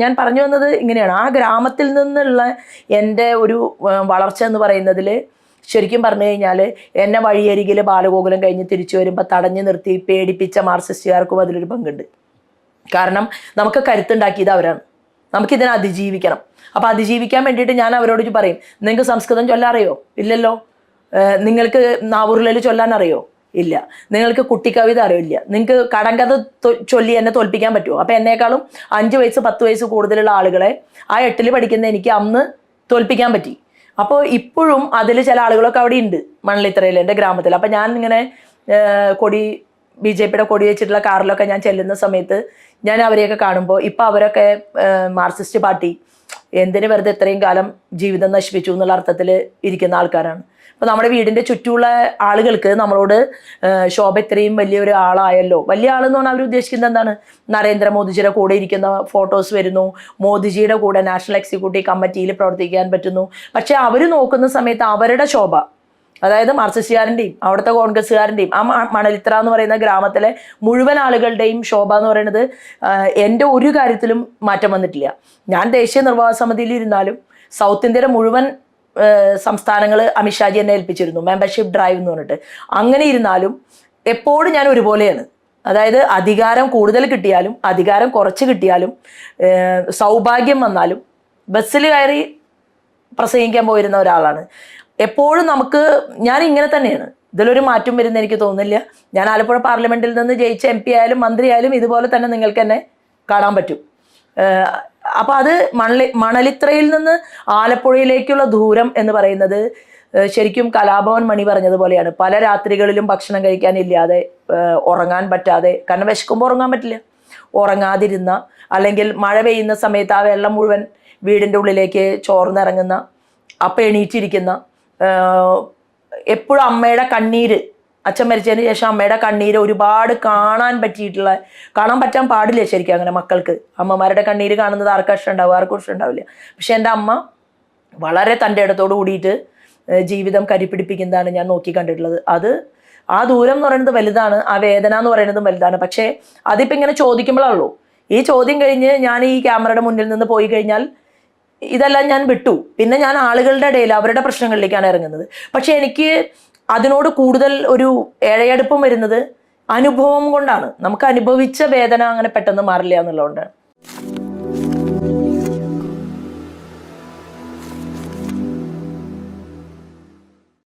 ഞാൻ പറഞ്ഞു വന്നത് ഇങ്ങനെയാണ്. ആ ഗ്രാമത്തിൽ നിന്നുള്ള എന്റെ ഒരു വളർച്ച എന്ന് പറയുന്നതിൽ ശരിക്കും പറഞ്ഞു കഴിഞ്ഞാൽ എന്നെ വഴിയരികിൽ ബാലഗോകുലം കഴിഞ്ഞ് തിരിച്ചു വരുമ്പോൾ തടഞ്ഞു നിർത്തി പേടിപ്പിച്ച മാർസിസ്റ്റുകാർക്കും അതിലൊരു പങ്കുണ്ട്. കാരണം നമുക്ക് കരുത്തുണ്ടാക്കിയത് അവരാണ്. നമുക്കിതിനെ അതിജീവിക്കണം. അപ്പോൾ അതിജീവിക്കാൻ വേണ്ടിയിട്ട് ഞാൻ അവരോട് പറയും നിങ്ങൾക്ക് സംസ്കൃതം ചൊല്ലാറിയോ ഇല്ലല്ലോ? നിങ്ങൾക്ക് നാവൂറിലെ ചൊല്ലാൻ അറിയോ? ഇല്ല. നിങ്ങൾക്ക് കുട്ടിക്കവിത അറിയില്ല. നിങ്ങൾക്ക് കടങ്കഥ ചൊല്ലി എന്നെ തോൽപ്പിക്കാൻ പറ്റുമോ അപ്പം എന്നേക്കാളും അഞ്ച് വയസ്സ് പത്ത് വയസ്സ് കൂടുതലുള്ള ആളുകളെ ആ എട്ടിൽ പഠിക്കുന്ന എനിക്ക് അന്ന് തോൽപ്പിക്കാൻ പറ്റി. അപ്പോൾ ഇപ്പോഴും അതിൽ ചില ആളുകളൊക്കെ അവിടെ ഉണ്ട് മണലിത്തറയിൽ എന്റെ ഗ്രാമത്തിൽ അപ്പം ഞാൻ ഇങ്ങനെ കൊടി ബി ജെ പിയുടെ കൊടി വെച്ചിട്ടുള്ള കാറിലൊക്കെ ഞാൻ ചെല്ലുന്ന സമയത്ത് ഞാൻ അവരെയൊക്കെ കാണുമ്പോൾ ഇപ്പം അവരൊക്കെ മാർക്സിസ്റ്റ് പാർട്ടി എന്തിന് വെറുതെ ഇത്രയും കാലം ജീവിതം നശിപ്പിച്ചു എന്നുള്ള അർത്ഥത്തിൽ ഇരിക്കുന്ന ആൾക്കാരാണ്. അപ്പോൾ നമ്മുടെ വീടിന്റെ ചുറ്റുമുള്ള ആളുകൾക്ക് നമ്മളോട് ശോഭ ഇത്രയും വലിയൊരു ആളായല്ലോ. വലിയ ആളെന്ന് പറഞ്ഞാൽ അവർ ഉദ്ദേശിക്കുന്നത് എന്താണ്? നരേന്ദ്രമോദിജിയുടെ കൂടെ ഇരിക്കുന്ന ഫോട്ടോസ് വരുന്നു. മോദിജിയുടെ കൂടെ നാഷണൽ എക്സിക്യൂട്ടീവ് കമ്മിറ്റിയിൽ പ്രവർത്തിക്കാൻ പറ്റുന്നു. പക്ഷേ അവർ നോക്കുന്ന സമയത്ത് അവരുടെ ശോഭ അതായത് മാർക്സിസ്റ്റുകാരന്റെയും അവിടുത്തെ കോൺഗ്രസ്സുകാരന്റെയും ആ മണലിത്ര എന്ന് പറയുന്ന ഗ്രാമത്തിലെ മുഴുവൻ ആളുകളുടെയും ശോഭ എന്ന് പറയുന്നത് എന്റെ ഒരു കാര്യത്തിലും മാറ്റം വന്നിട്ടില്ല. ഞാൻ ദേശീയ നിർവാഹക സമിതിയിൽ ഇരുന്നാലും സൗത്ത് ഇന്ത്യയുടെ മുഴുവൻ സംസ്ഥാനങ്ങൾ അമിത്ഷാജി എന്നെ ഏൽപ്പിച്ചിരുന്നു മെമ്പർഷിപ്പ് ഡ്രൈവ് എന്ന് പറഞ്ഞിട്ട്. അങ്ങനെ ഇരുന്നാലും എപ്പോഴും ഞാൻ ഒരുപോലെയാണ്. അതായത് അധികാരം കൂടുതൽ കിട്ടിയാലും അധികാരം കുറച്ച് കിട്ടിയാലും സൗഭാഗ്യം വന്നാലും ബസ്സിൽ കയറി പ്രസംഗിക്കാൻ പോയിരുന്ന ഒരാളാണ്. എപ്പോഴും നമുക്ക് ഞാൻ ഇങ്ങനെ തന്നെയാണ്. ഇതിലൊരു മാറ്റം വരുന്ന എനിക്ക് തോന്നുന്നില്ല. ഞാൻ ആലപ്പുഴ പാർലമെന്റിൽ നിന്ന് ജയിച്ച എം പി ആയാലും മന്ത്രി ആയാലും ഇതുപോലെ തന്നെ നിങ്ങൾക്ക് എന്നെ കാണാൻ പറ്റും. അപ്പോൾ അപ്പൊ അത് മണലി മണലിത്രയിൽ നിന്ന് ആലപ്പുഴയിലേക്കുള്ള ദൂരം എന്ന് പറയുന്നത് ശരിക്കും കലാഭവൻ മണി പറഞ്ഞതുപോലെയാണ്. പല രാത്രികളിലും ഭക്ഷണം കഴിക്കാനില്ലാതെ ഉറങ്ങാൻ പറ്റാതെ കാരണം വിശക്കുമ്പോൾ ഉറങ്ങാൻ പറ്റില്ല. ഉറങ്ങാതിരുന്ന അല്ലെങ്കിൽ മഴ പെയ്യുന്ന സമയത്ത് ആ വെള്ളം മുഴുവൻ വീടിന്റെ ഉള്ളിലേക്ക് ചോർന്നിറങ്ങുന്ന അപ്പം എണീറ്റിരിക്കുന്ന എപ്പോഴും അമ്മയുടെ കണ്ണീര് അച്ഛൻ മരിച്ചതിന് ശേഷം അമ്മയുടെ കണ്ണീര് ഒരുപാട് കാണാൻ പറ്റിയിട്ടുള്ള കാണാൻ പറ്റാൻ പാടില്ല ശരിക്കും അങ്ങനെ മക്കൾക്ക്? അമ്മമാരുടെ കണ്ണീര് കാണുന്നത് ആർക്കും ഇഷ്ടം ഉണ്ടാവും ആർക്കും ഇഷ്ടം ഉണ്ടാവില്ല പക്ഷെ എന്റെ അമ്മ വളരെ തന്റെ ഇടത്തോട് കൂടിയിട്ട് ജീവിതം കരിപ്പിടിപ്പിക്കുന്നതാണ് ഞാൻ നോക്കി കണ്ടിട്ടുള്ളത്. അത് ആ ദൂരം എന്ന് പറയുന്നത് വലുതാണ് ആ വേദന എന്ന് പറയുന്നതും വലുതാണ്. പക്ഷേ അതിപ്പോൾ ഇങ്ങനെ ചോദിക്കുമ്പോഴാണല്ലോ. ഈ ചോദ്യം കഴിഞ്ഞ് ഞാൻ ഈ ക്യാമറയുടെ മുന്നിൽ നിന്ന് പോയി കഴിഞ്ഞാൽ ഇതെല്ലാം ഞാൻ വിട്ടു. പിന്നെ ഞാൻ ആളുകളുടെ ഇടയിൽ അവരുടെ പ്രശ്നങ്ങളിലേക്കാണ് ഇറങ്ങുന്നത്. പക്ഷെ എനിക്ക് അതിനോട് കൂടുതൽ ഒരു ഏഴയടുപ്പം വരുന്നത് അനുഭവം കൊണ്ടാണ്. നമുക്ക് അനുഭവിച്ച വേദന അങ്ങനെ പെട്ടെന്ന് മാറില്ല എന്നുള്ളതുകൊണ്ടാണ്.